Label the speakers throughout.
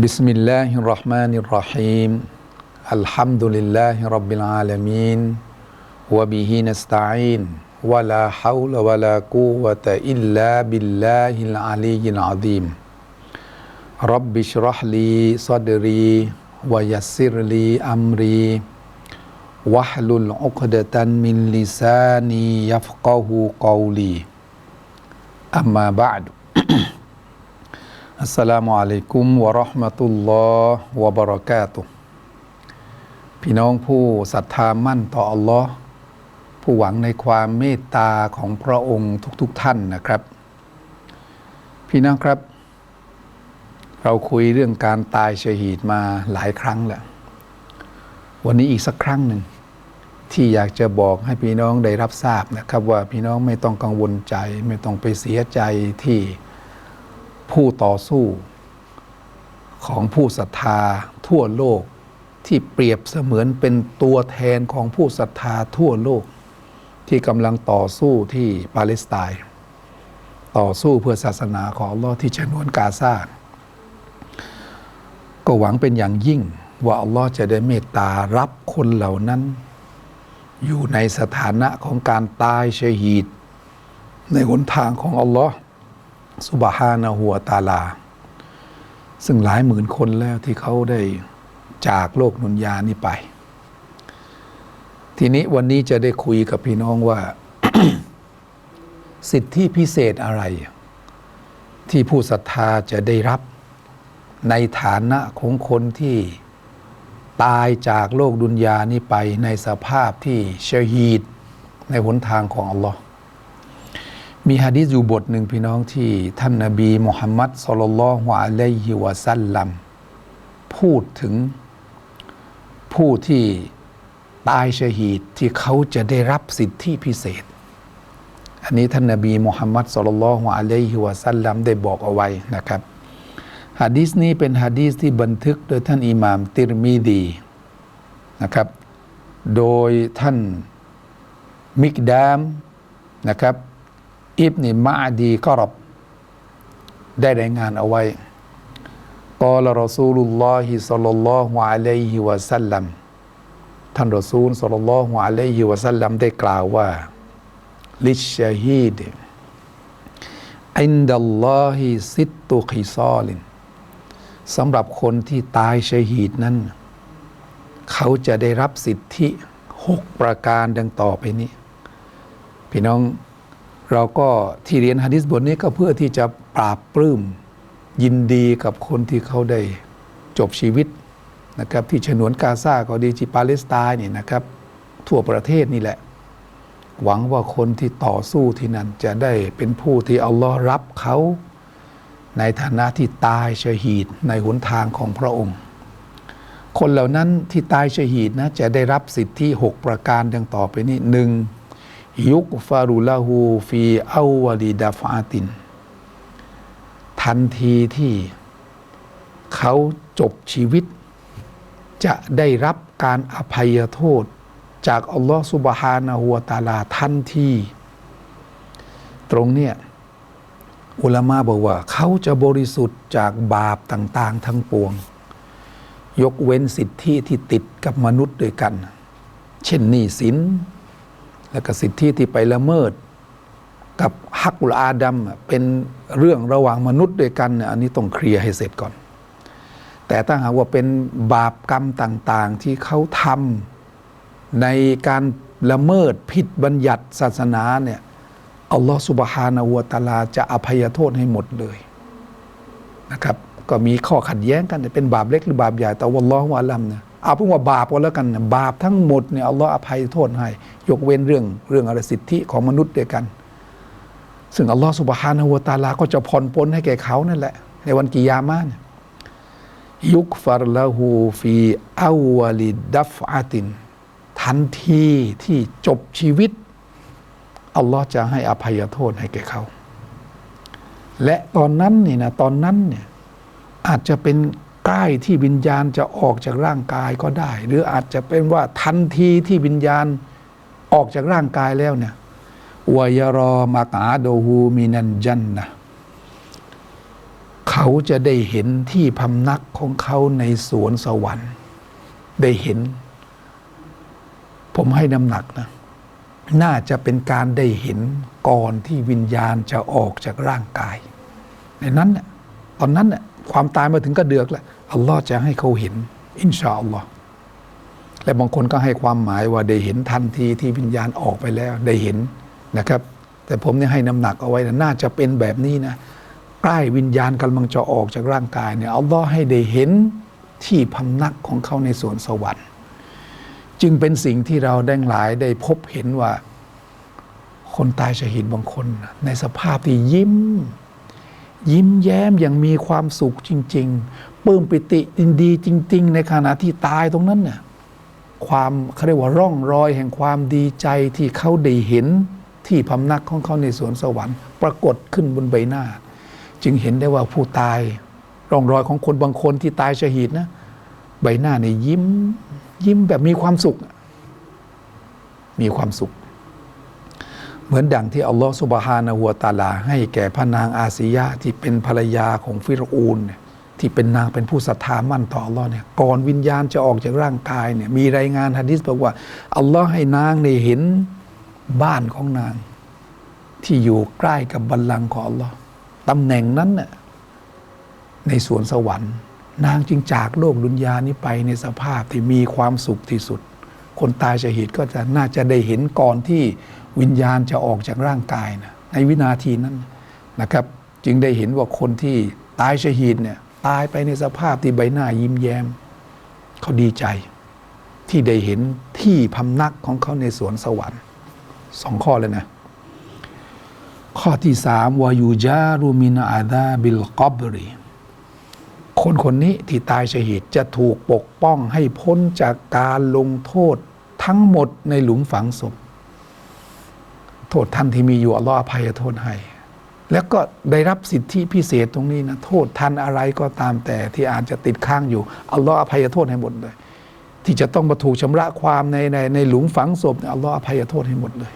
Speaker 1: بسم الله الرحمن الرحيم الحمد لله رب العالمين وبه نستعين ولا حول ولا قوة إلا بالله العلي العظيم رب اشرح لي صدري ويسر لي أمري واحلل عقدة من لساني يفقه قولي أما بعد อัสสลามุอะลัยกุมวะราะห์มะตุลลอฮ์วะบะเราะกาตุพี่น้องผู้ศรัทธามั่นต่ออัลลอฮ์ผู้หวังในความเมตตาของพระองค์ทุกๆทท่านนะครับ พี่น้องครับ เราคุยเรื่องการตายชหีดมาหลายครั้งแล้ววันนี้อีกสักครั้งหนึ่ง ที่อยากจะบอกให้พี่น้องได้รับทราบนะครับ ว่าพี่น้องไม่ต้องกังวลใจ ไม่ต้องไปเสียใจที่ ผู้ต่อสู้ของผู้ศรัทธาทั่วโลกที่เปรียบเสมือนเป็นตัวแทนของผู้ศรัทธาทั่วโลก ที่กำลังต่อสู้ที่ปาเลสไตน์ต่อสู้เพื่อศาสนาของอัลลอฮ์ที่ฉนวนกาซาก็หวังเป็นอย่างยิ่ง ว่าอัลลอฮ์จะได้เมตตารับคนเหล่านั้น อยู่ในสถานะของการตายชหีดในหนทางของอัลลอฮ์ สุบฮานะหัวตาลา ซึ่งหลายหมื่นคนแล้วที่เขาได้จากโลกนุนยานี้ไป ทีนี้วันนี้จะได้คุยกับพี่น้องว่า สิทธิพิเศษอะไร ที่ผู้ศรัทธาจะได้รับในฐานะของคนที่ตายจากโลกดุนยานี้ไปในสภาพที่เชฮีดในหนทางของอัลลอฮ์ มีฮะดีษอยู่บทหนึ่งพี่น้องที่ท่านนาบีมุฮัมมัดสุลลัลฮวอะลัยฮิวะซัลลัมพูดถึงผู้ที่ตายชหีดที่เขาจะได้รับสิทธิพิเศษ อันนี้ท่านนาบีมุฮัมมัดสุลลัลฮวอะลัยฮิวะซัลลัมได้บอกเอาไว้นะครับฮะดีษนี้เป็นฮะดีษที่บันทึกโดยท่านอิหม่ามติรมีดีนะครับ โดยท่านมิกดามนะครับ อิบนิมาดีกรบได้รายงานเอาไว้กอลรอซูลุลลอฮิสัลลัลลอฮุอะลัยฮิวะสัลลัมท่านรอซูลสัลลัลลอฮุอะลัยฮิวะสัลลัมได้กล่าวว่า ลิชชาฮีดอินดัลลอฮิซิตตุขิซอลินสำหรับคนที่ตายชหีดนั้น เขาจะได้รับสิทธิหกประการดังต่อไปนี้ พี่น้อง เราก็ที่เรียนฮะดิษบทนี้ก็เพื่อที่จะปราบปลื้มยินดีกับคนที่เขาได้จบชีวิตนะครับที่ฉนวนกาซาก็ดีที่ปาเลสไตน์นี่นะครับ ทั่วประเทศนี่แหละ หวังว่าคนที่ต่อสู้ที่นั่นจะได้เป็นผู้ที่อัลลอฮ์รับเขาในฐานะที่ตายชหีดในหนทางของพระองค์ คนเหล่านั้นที่ตายชหีดนะจะได้รับสิทธิหกประการดังต่อไปนี้หนึ่ง ยุกฟารุลาหูฟีอาวลีดาฟาติน ทันทีที่เขาจบชีวิต จะได้รับการอภัยโทษ จากอัลลอฮฺสุบฮานะฮัวตาลาทันที ตรงเนี้ยอุลามาบอกว่า เขาจะบริสุทธิ์จากบาปต่างๆ ทั้งปวง ยกเว้นสิทธิที่ติดกับมนุษย์ด้วยกัน เช่นหนี้สิน และก็สิทธิที่ไปละเมิด กับฮักอุลอาดัมเป็นเรื่องระหว่างมนุษย์ด้วยกันอันนี้ต้องเคลียร์ให้เสร็จก่อน แต่ถ้าหากว่าเป็นบาปกรรมต่าง ๆ ที่เขาทำในการละเมิดผิดบัญญัติศาสนาเนี่ยอัลลอฮฺสุบฮานาวัตาลาจะอภัยโทษให้หมดเลยนะครับ ก็มีข้อขัดแย้งกันเป็นบาปเล็กหรือบาปใหญ่แต่วัลลอฮฺวะลัมเนี่ย เอาเพิ่งว่าบาปก็แล้วกันบาปทั้งหมดเนี่ยอัลลอฮ์อภัยโทษให้ ยกเว้นเรื่องเรื่องอะไรสิทธิของมนุษย์เดียวกัน ซึ่งอัลลอฮ์สุบฮานาหัวตาลาก็จะผ่อนปลนให้แก่เขานั่นแหละ ในวันกิยามานยุกฟารละหูฟีอาวลิดัฟอาติน ทันทีที่จบชีวิตอัลลอฮ์จะให้อภัยโทษให้แก่เขา และตอนนั้นนี่นะตอนนั้นเนี่ยอาจจะเป็น ใกล้ที่วิญญาณจะออกจากร่างกายก็ได้ หรืออาจจะเป็นว่าทันทีที่วิญญาณออกจากร่างกายแล้วเนี่ยวายรอมากาโดฮูมินันจันนะเขาจะได้เห็นที่พำนักของเขาในสวนสวรรค์ ได้เห็น ผมให้น้ำหนักนะ น่าจะเป็นการได้เห็นก่อนที่วิญญาณจะออกจากร่างกาย ในนั้นน่ะตอนนั้นน่ะ ความตายมาถึงกระเดือกแล้วอัลลอฮ์จะให้เขาเห็น อินชาอัลลอฮ์และบางคนก็ให้ความหมายว่าได้เห็นทันทีที่วิญญาณออกไปแล้วได้เห็นนะครับ แต่ผมเนี่ยให้น้ำหนักเอาไว้นะน่าจะเป็นแบบนี้นะใกล้วิญญาณกำลังจะออกจากร่างกายเนี่ยอัลลอฮ์ให้ได้เห็นที่พำนักของเขาในสวนสวรรค์ จึงเป็นสิ่งที่เราได้หลายได้พบเห็นว่า คนตายชหิดบางคน ในสภาพที่ยิ้ม ยิ้มแย้มอย่างมีความสุขจริง ๆปลื้มปิติยินดีจริง ๆ ในขณะที่ตายตรงนั้นเนี่ยความเขาเรียกว่าร่องรอยแห่งความดีใจที่เขาได้เห็นที่พำนักของเขาในสวนสวรรค์ ปรากฏขึ้นบนใบหน้า จึงเห็นได้ว่าผู้ตาย ร่องรอยของคนบางคนที่ตายชหิดนะ ใบหน้าเนี่ยยิ้ม ยิ้มแบบมีความสุข มีความสุข เหมือนดังที่อัลลอฮฺสุบฮานะฮัวตาลา ให้แก่พระนางอาซียะที่เป็นภรรยาของฟิรอูนเนี่ยที่เป็นนางเป็นผู้ศรัทธามั่นต่ออัลลอฮ์เนี่ยก่อนวิญญาณจะออกจากร่างกายเนี่ยมีรายงานฮะดิษบอกว่าอัลลอฮ์ให้นางได้เห็นบ้านของนาง ที่อยู่ใกล้กับบัลลังก์ของอัลลอฮ์ตำแหน่งนั้นน่ะในสวนสวรรค์ นางจึงจากโลกดุนยานี้ไปในสภาพที่มีความสุขที่สุด คนตายชหิดก็จะน่าจะได้เห็นก่อนที่ วิญญาณจะออกจากร่างกายนะในวินาทีนั้นนะครับ จึงได้เห็นว่าคนที่ตายชหิดเนี่ยตายไปในสภาพที่ใบหน้ายิ้มแย้ม เขาดีใจ ที่ได้เห็นที่พำนักของเขาในสวนสวรรค์สองข้อเลยนะ ข้อที่สามวายูจารุมินอาดาบิลกอบรีคนคนนี้ที่ตายชหิดจะถูกปกป้องให้พ้นจากการลงโทษทั้งหมดในหลุมฝังศพ โทษท่านที่มีอยู่อัลลอฮ์อภัยโทษให้ แล้วก็ได้รับสิทธิพิเศษตรงนี้นะโทษทันอะไรก็ตามแต่ที่อาจจะติดค้างอยู่อัลลอฮ์อภัยโทษให้หมดเลย ที่จะต้องมาถูกชำระความในในในหลุมฝังศพอัลลอฮ์อภัยโทษให้หมดเลย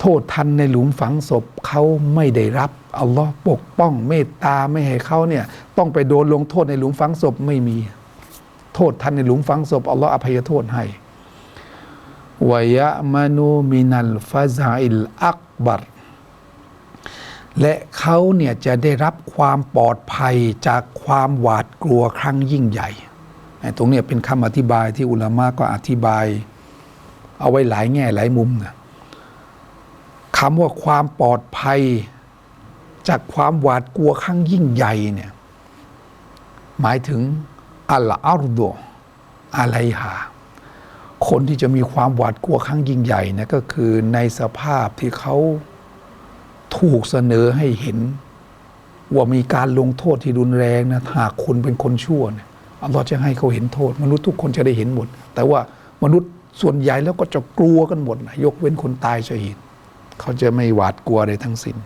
Speaker 1: โทษทันในหลุมฝังศพเขาไม่ได้รับอัลลอฮ์ปกป้องเมตตาไม่ให้เขาเนี่ยต้องไปโดนลงโทษในหลุมฝังศพไม่มี โทษทันในหลุมฝังศพอัลลอฮ์อภัยโทษให้ วยะมานูมินัลฟาซาอิลอักบัรและเขาเนี่ยจะได้รับความปลอดภัยจากความหวาดกลัวครั้งยิ่งใหญ่ ตรงนี้เป็นคำอธิบายที่อุลามะก็อธิบาย เอาไว้หลายแง่หลายมุมนะคำว่าความปลอดภัย จากความหวาดกลัวครั้งยิ่งใหญ่เนี่ยหมายถึงอัลอารุโดอะไรหา คนที่จะมีความหวาดกลัวครั้งยิ่งใหญ่นะก็คือในสภาพที่เขาถูกเสนอให้เห็น ว่ามีการลงโทษที่รุนแรงนะหากคุณเป็นคนชั่วเนี่ยอัลลอฮ์จะให้เขาเห็นโทษ มนุษย์ทุกคนจะได้เห็นหมด แต่ว่ามนุษย์ส่วนใหญ่แล้วก็จะกลัวกันหมดนะยกเว้นคนตายชหิดเขาจะไม่หวาดกลัวใดทั้งสิ้น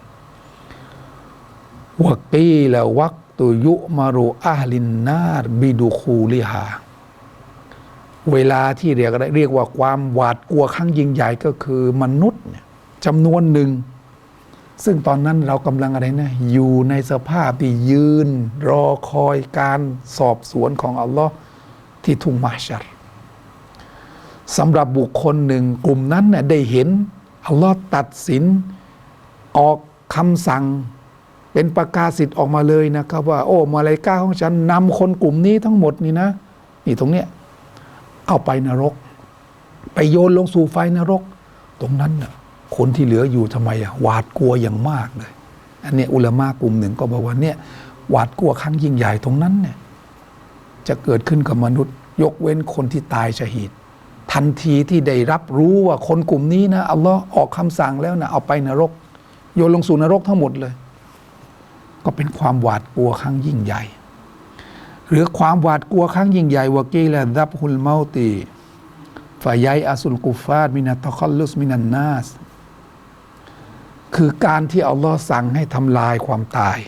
Speaker 1: วะกีละวักตุยุมารุอาลินนาร์บิดูคูลิฮา เวลาที่เรียกเรียกว่าความหวาดกลัวครั้งยิ่งใหญ่ก็คือมนุษย์เนี่ยจำนวนหนึ่ง ซึ่งตอนนั้นเรากำลังอะไรนะ อยู่ในสภาพที่ยืน รอคอยการสอบสวนของอัลลอฮ์ที่ทุ่งมาชัรสำหรับบุคคลหนึ่งกลุ่มนั้นเนี่ยได้เห็นอัลลอฮ์ตัดสินออกคำสั่งเป็นประกาศสิทธิ์ออกมาเลยนะครับว่า โอ้มาลายกาของฉันนำคนกลุ่มนี้ทั้งหมดนี่นะ นี่ตรงเนี้ย เอาไปนรก ไปโยนลงสู่ไฟนรก ตรงนั้นน่ะคนที่เหลืออยู่ทำไมอะหวาดกลัวอย่างมากเลย อันนี้อุลามากลุ่มหนึ่งก็บอกว่าเนี่ยหวาดกลัวครั้งยิ่งใหญ่ตรงนั้นเนี่ยจะเกิดขึ้นกับมนุษย์ ยกเว้นคนที่ตายชหิดทันทีที่ได้รับรู้ว่าคนกลุ่มนี้นะอัลลอฮ์ออกคำสั่งแล้วนะเอาไปนรก โยนลงสู่นรกทั้งหมดเลย ก็เป็นความหวาดกลัวครั้งยิ่งใหญ่ หรือความหวาดกลัวครั้งยิ่งใหญ่วากีและดับฮุลเมาตีฝ่ายยอสุลกุฟาดมินาตะคอลลุสมินันนาส คือการที่อัลลอฮ์สั่งให้ทำลายความตาย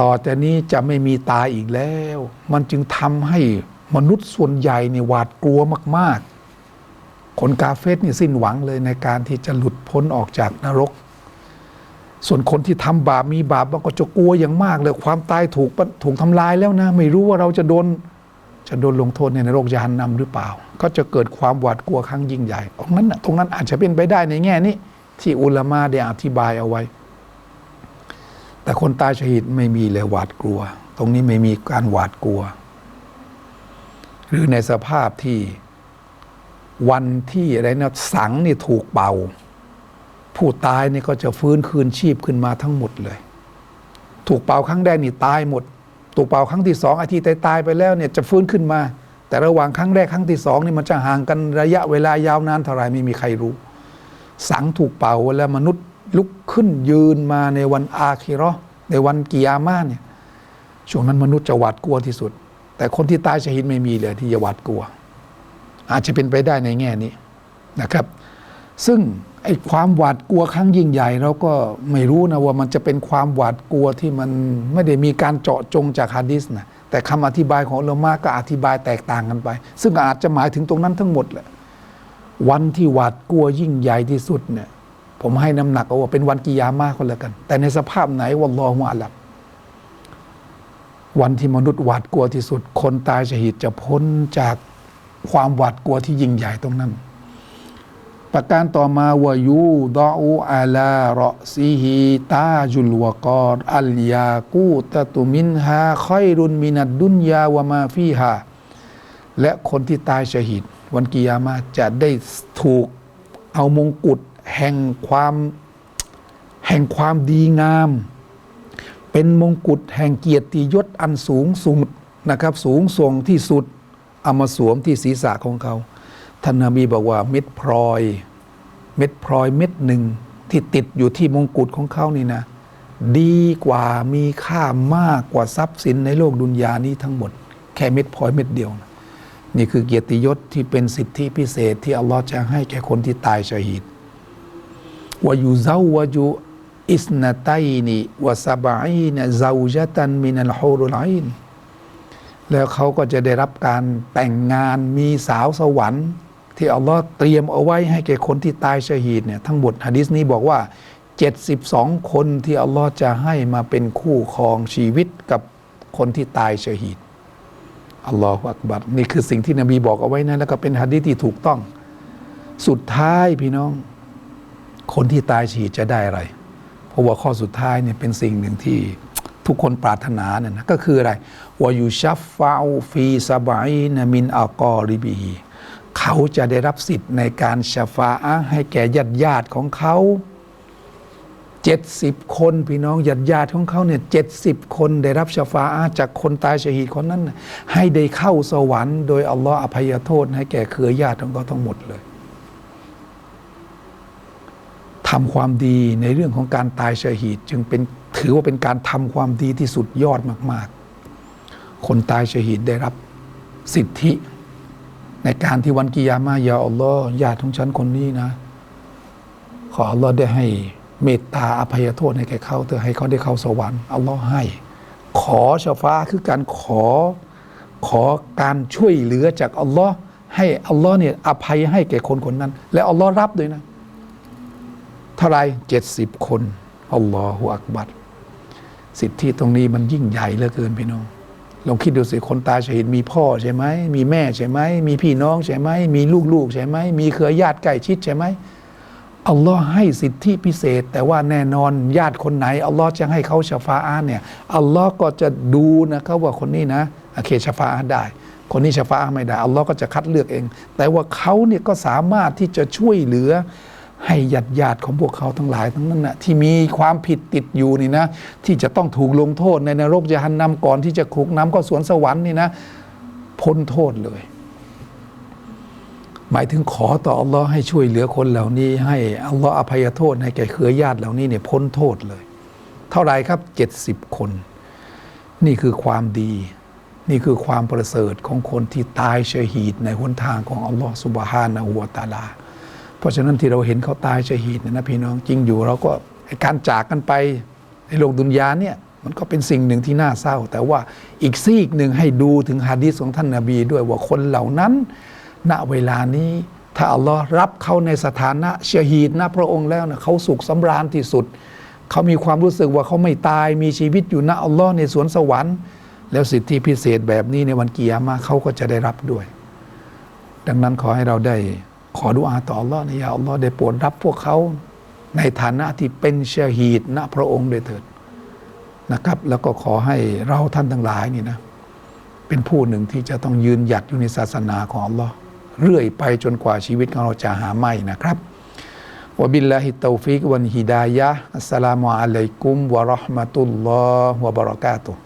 Speaker 1: ต่อจากนี้จะไม่มีตายอีกแล้ว มันจึงทำให้มนุษย์ส่วนใหญ่เนี่ยหวาดกลัวมาก ๆ คนกาเฟสนี่สิ้นหวังเลยในการที่จะหลุดพ้นออกจากนรก ส่วนคนที่ทำบาปมีบาปมันก็จะกลัวอย่างมากเลยความตายถูกถูกทำลายแล้วนะ ไม่รู้ว่าเราจะโดนจะโดนลงโทษในนรกยานนำหรือเปล่า ก็จะเกิดความหวาดกลัวครั้งยิ่งใหญ่ตรงนั้นตรงนั้นอาจจะเป็นไปได้ในแง่นี้ ที่อุลามาได้อธิบายเอาไว้ แต่คนตายชหิดไม่มีเลยหวาดกลัว ตรงนี้ไม่มีการหวาดกลัว หรือในสภาพที่วันที่อะไรนะสังนี่ถูกเป่า ผู้ตายนี่ก็จะฟื้นคืนชีพขึ้นมาทั้งหมดเลย ถูกเป่าครั้งแรกนี่ตายหมด ถูกเป่าครั้งที่สองอาทิตย์ตายไปแล้วเนี่ยจะฟื้นขึ้นมา แต่ระหว่างครั้งแรกครั้งที่สองนี่มันจะห่างกันระยะเวลายาวนานเท่าไรไม่มีใครรู้ สังถูกเป่าแล้วมนุษย์ลุกขึ้นยืนมาในวันอาคิราะห์ในวันกิยามาเนี่ยช่วงนั้นมนุษย์จะหวาดกลัวที่สุด แต่คนที่ตายชหิดไม่มีเลยที่จะหวาดกลัว อาจจะเป็นไปได้ในแง่นี้นะครับ ซึ่ง ไอ้ความหวาดกลัวครั้งยิ่งใหญ่เราก็ไม่รู้นะว่ามันจะเป็นความหวาดกลัวที่มันไม่ได้มีการเจาะจงจากฮะดิษนะแต่คำอธิบายของอุลามะก็อธิบายแตกต่างกันไป ซึ่งอาจจะหมายถึงตรงนั้นทั้งหมดแหละวันที่หวาดกลัวยิ่งใหญ่ที่สุดเนี่ยผมให้น้ำหนักเอาว่าเป็นวันกิยามะก็แล้วกัน แต่ในสภาพไหนวัลลอฮุอาลัมวันที่มนุษย์หวาดกลัวที่สุด คนตายชหิดจะพ้นจากความหวาดกลัวที่ยิ่งใหญ่ตรงนั้น ประการต่อมาวายูดออูอาลารอซีฮีตาจุลวกอรอัลยากูตะตุมินฮาคอยรุนมินัดดุนยาวามาฟีฮาและคนที่ตายชหิดวันกิยามะจะได้ถูกเอามงกุฎแห่งความแห่งความดีงาม เป็นมงกุฎแห่งเกียรติยศอันสูงสุดนะครับ สูงส่งที่สุดเอามาสวมที่ศีรษะของเขา ท่านนบีบอกว่าเม็ดพลอย เม็ดพลอยเม็ดหนึ่งที่ติดอยู่ที่มงกุฎของเขานี่นะ ดีกว่ามีค่ามากกว่าทรัพย์สินในโลกดุนยานี้ทั้งหมด แค่เม็ดพลอยเม็ดเดียวนะนี่คือเกียรติยศที่เป็นสิทธิพิเศษที่อัลลอฮ์จะให้แก่คนที่ตายชหีดวายูเจ้าวายูอิสนาไตนีวะซาบะอีนซาจตันมินัลฮูรุลอินแล้วเขาก็จะได้รับการแต่งงานมีสาวสวรรค์ ที่อัลลอฮ์เตรียมเอาไว้ให้แก่คนที่ตายชหีดเนี่ยทั้งหมดฮะดิษนี้บอกว่า 72 คนที่อัลลอฮ์จะให้มาเป็นคู่ครองชีวิตกับคนที่ตายชหีดอัลลอฮฺอักบัรนี่คือสิ่งที่นบีบอกเอาไว้นะแล้วก็เป็นฮะดิษที่ถูกต้อง สุดท้ายพี่น้อง คนที่ตายชหีดจะได้อะไร เพราะว่าข้อสุดท้ายเนี่ยเป็นสิ่งหนึ่งที่ทุกคนปรารถนาเนี่ยนะก็คืออะไรวายุชัฟฟาอูฟีซาบายนมินอัลกอริบี เขาจะได้รับสิทธิ์ในการชาฟาอะให้แก่ญาติญาติของเขาเจ็ดสิบคนพี่น้องญาติญาติของเขาเนี่ยเจ็ดสิบคนได้รับชาฟาอะจากคนตายชหีดคนนั้น ให้ได้เข้าสวรรค์ โดยอัลลอฮ์อภัยโทษให้แก่เครือญาติของเขาทั้งหมดเลยทำความดีในเรื่องของการตายชหีดจึงเป็นถือว่าเป็นการทำความดีที่สุดยอดมาก ๆ คนตายชหีดได้รับสิทธิ ในการที่วันกิยามายาอัลลอฮ์ญาติของฉันคนนี้นะ ขออัลลอฮ์ได้ให้เมตตาอภัยโทษให้แก่เขาเถอให้เขาได้เข้าสวรรค์อัลลอฮ์ให้ ขอชาฟ้าคือการขอ ขอการช่วยเหลือจากอัลลอฮ์ให้อัลลอฮ์เนี่ยอภัยให้แก่คนคนนั้น และอัลลอฮ์รับด้วยนะเท่าไรเจ็ดสิบคนอัลลอฮฺอักบัรสิทธิตรงนี้มันยิ่งใหญ่เหลือเกินพี่น้อง ลองคิดดูสิคนตายชหิดมีพ่อใช่ไหมมีแม่ใช่ไหมมีพี่น้องใช่ไหมมีลูกๆใช่ไหมมีเครือญาติใกล้ชิดใช่ไหมอัลลอฮ์ให้สิทธิพิเศษ แต่ว่าแน่นอนญาติคนไหนอัลลอฮ์จะให้เขาชฟาอาเนี่ยอัลลอฮ์ก็จะดูนะครับว่าคนนี้นะโอเคชฟาอาได้ คนนี้ชฟาอาไม่ได้อัลลอฮ์ก็จะคัดเลือกเอง แต่ว่าเขาเนี่ยก็สามารถที่จะช่วยเหลือ ให้ญาติญาติของพวกเขาทั้งหลายทั้งนั้นนะที่มีความผิดติดอยู่นี่นะ ที่จะต้องถูกลงโทษในนรกยานนำก่อนที่จะคุกน้ำก็สวนสวรรค์นี่นะ พ้นโทษเลย หมายถึงขอต่ออัลลอฮ์ให้ช่วยเหลือคนเหล่านี้ ให้อัลลอฮ์อภัยโทษให้แก่เครือญาติเหล่านี้เนี่ยพ้นโทษเลย เท่าไรครับเจ็ดสิบคน นี่คือความดี นี่คือความประเสริฐของคนที่ตายชหีดในหนทางของอัลลอฮ์สุบฮานะฮูวตาลา เพราะฉะนั้นที่เราเห็นเขาตายชหีดเนี่ยนะพี่น้องจริงอยู่เราก็การจากกันไปในโลกดุนยาเนี่ยมันก็เป็นสิ่งหนึ่งที่น่าเศร้า แต่ว่าอีกซีกหนึ่งให้ดูถึงฮะดีษของท่านนาบี ด้วยว่าคนเหล่านั้น ณเวลานี้ ถ้าอัลลอฮ์รับเขาในสถานะชหีดนะพระองค์แล้วนะเขาสุขสำราญที่สุด เขามีความรู้สึกว่าเขาไม่ตายมีชีวิตอยู่ณอัลลอฮ์ในสวนสวรรค์ แล้วสิทธิพิเศษแบบนี้ในวันกิยามะเขาก็จะได้รับด้วย ดังนั้นขอให้เราได้ ขอดุอาต่ออัลลอฮ์นะยาอัลลอฮ์ได้โปรดรับพวกเขาในฐานะที่เป็นชาฮีดณพระองค์ด้วยเถิดนะครับ แล้วก็ขอให้เราท่านทั้งหลายนี่นะเป็นผู้หนึ่งที่จะต้องยืนหยัดอยู่ในศาสนาของอัลลอฮ์เรื่อยไปจนกว่าชีวิตของเราจะหาไม่นะครับวะบิลลาฮิตตอฟิกวันฮิดายะอัสสลามุอะลัยกุมวะเราะห์มะตุลลอฮ์วะบะเราะกาตุฮ์